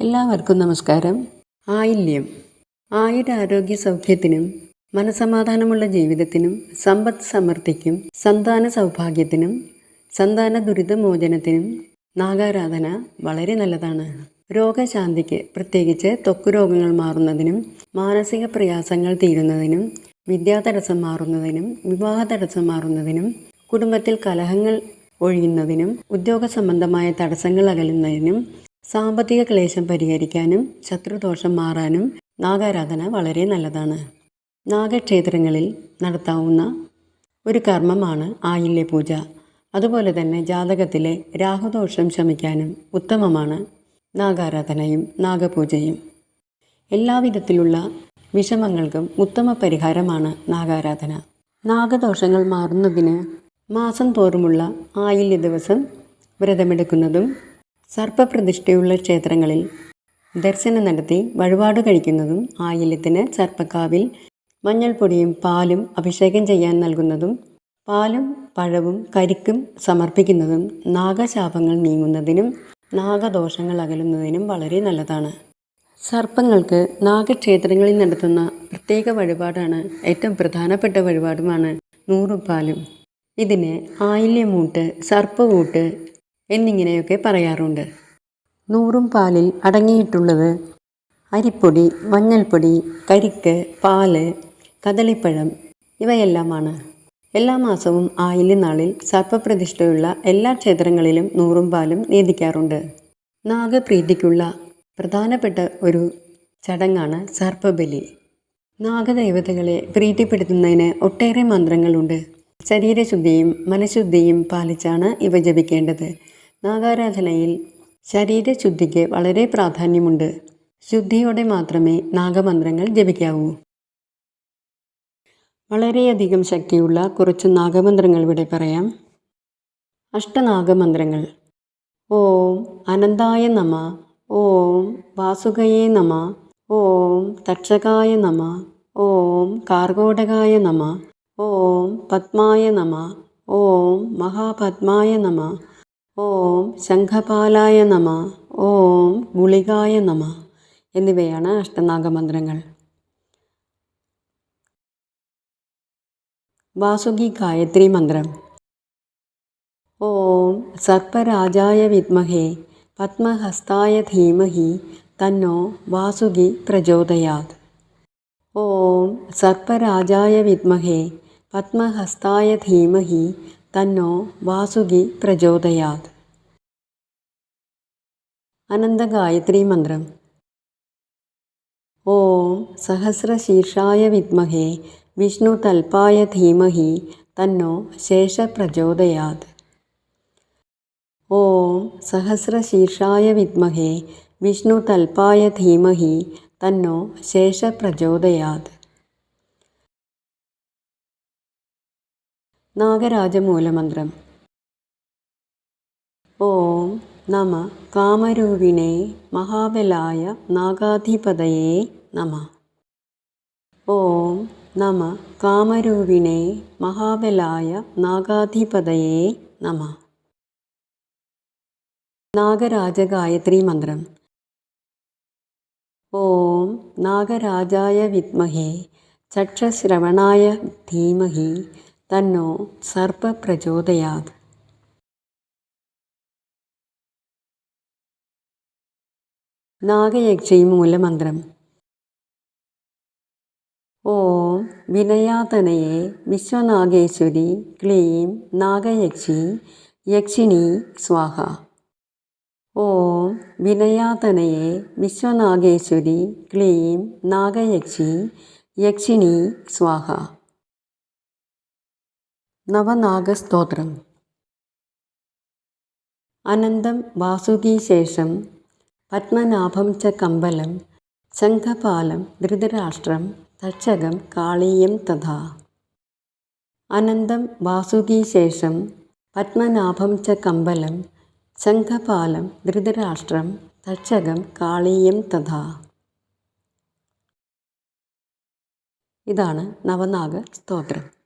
എല്ലാവർക്കും നമസ്കാരം. ആയില്യം ആയുരാരോഗ്യ സൗഖ്യത്തിനും മനസമാധാനമുള്ള ജീവിതത്തിനും സമ്പദ് സമൃദ്ധിക്കും സന്താന സൗഭാഗ്യത്തിനും സന്താന ദുരിതമോചനത്തിനും നാഗാരാധന വളരെ നല്ലതാണ്. രോഗശാന്തിക്ക് പ്രത്യേകിച്ച് ത്വക്ക് രോഗങ്ങൾ മാറുന്നതിനും മാനസിക പ്രയാസങ്ങൾ തീരുന്നതിനും വിദ്യാതടസ്സം മാറുന്നതിനും വിവാഹ തടസ്സം മാറുന്നതിനും കുടുംബത്തിൽ കലഹങ്ങൾ ഒഴിയുന്നതിനും ഉദ്യോഗ സംബന്ധമായ തടസ്സങ്ങൾ അകലുന്നതിനും സാമ്പത്തിക ക്ലേശം പരിഹരിക്കാനും ശത്രുദോഷം മാറാനും നാഗാരാധന വളരെ നല്ലതാണ്. നാഗക്ഷേത്രങ്ങളിൽ നടത്താവുന്ന ഒരു കർമ്മമാണ് ആയില്യ പൂജ. അതുപോലെ തന്നെ ജാതകത്തിലെ രാഹുദോഷം ശമിക്കാനും ഉത്തമമാണ് നാഗാരാധനയും നാഗപൂജയും. എല്ലാവിധത്തിലുള്ള വിഷമങ്ങൾക്കും ഉത്തമ പരിഹാരമാണ് നാഗാരാധന. നാഗദോഷങ്ങൾ മാറുന്നതിന് മാസം തോറുമുള്ള ആയില്യ ദിവസം വ്രതമെടുക്കുന്നതും സർപ്പപ്രതിഷ്ഠയുള്ള ക്ഷേത്രങ്ങളിൽ ദർശനം നടത്തി വഴിപാട് കഴിക്കുന്നതും ആയില്യത്തിന് സർപ്പക്കാവിൽ മഞ്ഞൾപ്പൊടിയും പാലും അഭിഷേകം ചെയ്യാൻ നൽകുന്നതും പാലും പഴവും കരിക്കും സമർപ്പിക്കുന്നതും നാഗശാപങ്ങൾ നീങ്ങുന്നതിനും നാഗദോഷങ്ങൾ അകലുന്നതിനും വളരെ നല്ലതാണ്. സർപ്പങ്ങൾക്ക് നാഗക്ഷേത്രങ്ങളിൽ നടത്തുന്ന പ്രത്യേക വഴിപാടാണ് ഏറ്റവും പ്രധാനപ്പെട്ട വഴിപാടുമാണ് നൂറുപാലും ഇതിന് ആയില്യമൂട്ട് സർപ്പവൂട്ട് എന്നിങ്ങനെയൊക്കെ പറയാറുണ്ട്. നൂറും പാലിൽ അടങ്ങിയിട്ടുള്ളത് അരിപ്പൊടി മഞ്ഞൾപ്പൊടി കരിക്ക് പാൽ കദളിപ്പഴം ഇവയെല്ലാമാണ്. എല്ലാ മാസവും ആയില്യ നാളിൽ സർപ്പപ്രതിഷ്ഠയുള്ള എല്ലാ ക്ഷേത്രങ്ങളിലും നൂറും പാലും നീതിക്കാറുണ്ട്. നാഗപ്രീതിക്കുള്ള പ്രധാനപ്പെട്ട ഒരു ചടങ്ങാണ് സർപ്പബലി. നാഗദേവതകളെ പ്രീതിപ്പെടുത്തുന്നതിന് ഒട്ടേറെ മന്ത്രങ്ങളുണ്ട്. ശരീരശുദ്ധിയും മനഃശുദ്ധിയും പാലിച്ചാണ് ഇവ ജപിക്കേണ്ടത്. നാഗാരാധനയിൽ ശരീരശുദ്ധിക്ക് വളരെ പ്രാധാന്യമുണ്ട്. ശുദ്ധിയോടെ മാത്രമേ നാഗമന്ത്രങ്ങൾ ജപിക്കാവൂ. വളരെയധികം ശക്തിയുള്ള കുറച്ച് നാഗമന്ത്രങ്ങൾ ഇവിടെ പറയാം. അഷ്ടനാഗമന്ത്രങ്ങൾ. ഓം അനന്തായ നമ. ഓം വാസുകയേ നമ. ഓം തക്ഷകായ നമ. ഓം കാർഗോടകായ നമ. ഓം പത്മായ നമ. ഓം മഹാപത്മായ നമ. ഓം ശംഖപാലായ നമ ഓം ഗുളികായ നമ എന്നിവയാണ് അഷ്ടനാഗമന്ത്രങ്ങൾ. വാസുകി ഗായത്രി മന്ത്രം. ഓം സർപ്പരാജായ വിദ്മഹേ പത്മഹസ്തായ ധീമഹി തന്നോ വാസുകി പ്രചോദയാത്. ഓം സർപ്പരാജായ വിദ്മഹേ പത്മഹസ്തായ ധീമഹി തന്നോ വാസുകി പ്രചോദയാത്. അനന്തഗായത്രി മന്ത്രം. ഓം സഹസ്രശീർഷായ വിദ്മഹേ വിഷ്ണുതൽപായ ധീമഹി തന്നോ ശേഷ പ്രചോദയാത് ഓം സഹസ്രശീർഷായ വിദ്മഹേ വിഷ്ണുതൽപായ ധീമഹി തന്നോ ശേഷ പ്രചോദയാത് നാഗരാജമൂലമന്ത്രം. ഓം നമ കാമരൂപിണേ മഹാബലായ നാഗാധിപതയേ നമ. ഓം നമ കാമരൂപിണേ മഹാബലായ നാഗാധിപതയേ നമ. നാഗരാജഗായത്രി മന്ത്രം. ഓം നാഗരാജായ വിദ്മഹേ ചക്ഷശ്രവണായ ധീമഹി തന്നോ സർപ്പ പ്രചോദയാത് നാഗയക്ഷി മൂലമന്ത്രം. ഓം വിനയാതനയെ വിശ്വനാഗേശ്വരി ക്ലീം നാഗയക്ഷി യക്ഷിണി സ്വാഹ. ഓം വിനയാതനയെ വിശ്വനാഗേശ്വരി ക്ലീം നാഗയക്ഷി യക്ഷിണി സ്വാഹ. നവനാഗസ്തോത്രം. അനന്തം വാസുകീശേഷം പത്മനാഭം ച കമ്പലം ശംഖപാലം ധൃതരാഷ്ട്രം തക്ഷകം കാളീയം തഥാ. അനന്തം വാസുകീശേഷം പത്മനാഭം ച കമ്പലം ശംഖപാലം ധൃതരാഷ്ട്രം തക്ഷകം കാളീയം തഥാ. ഇതാണ് നവനാഗ സ്തോത്രം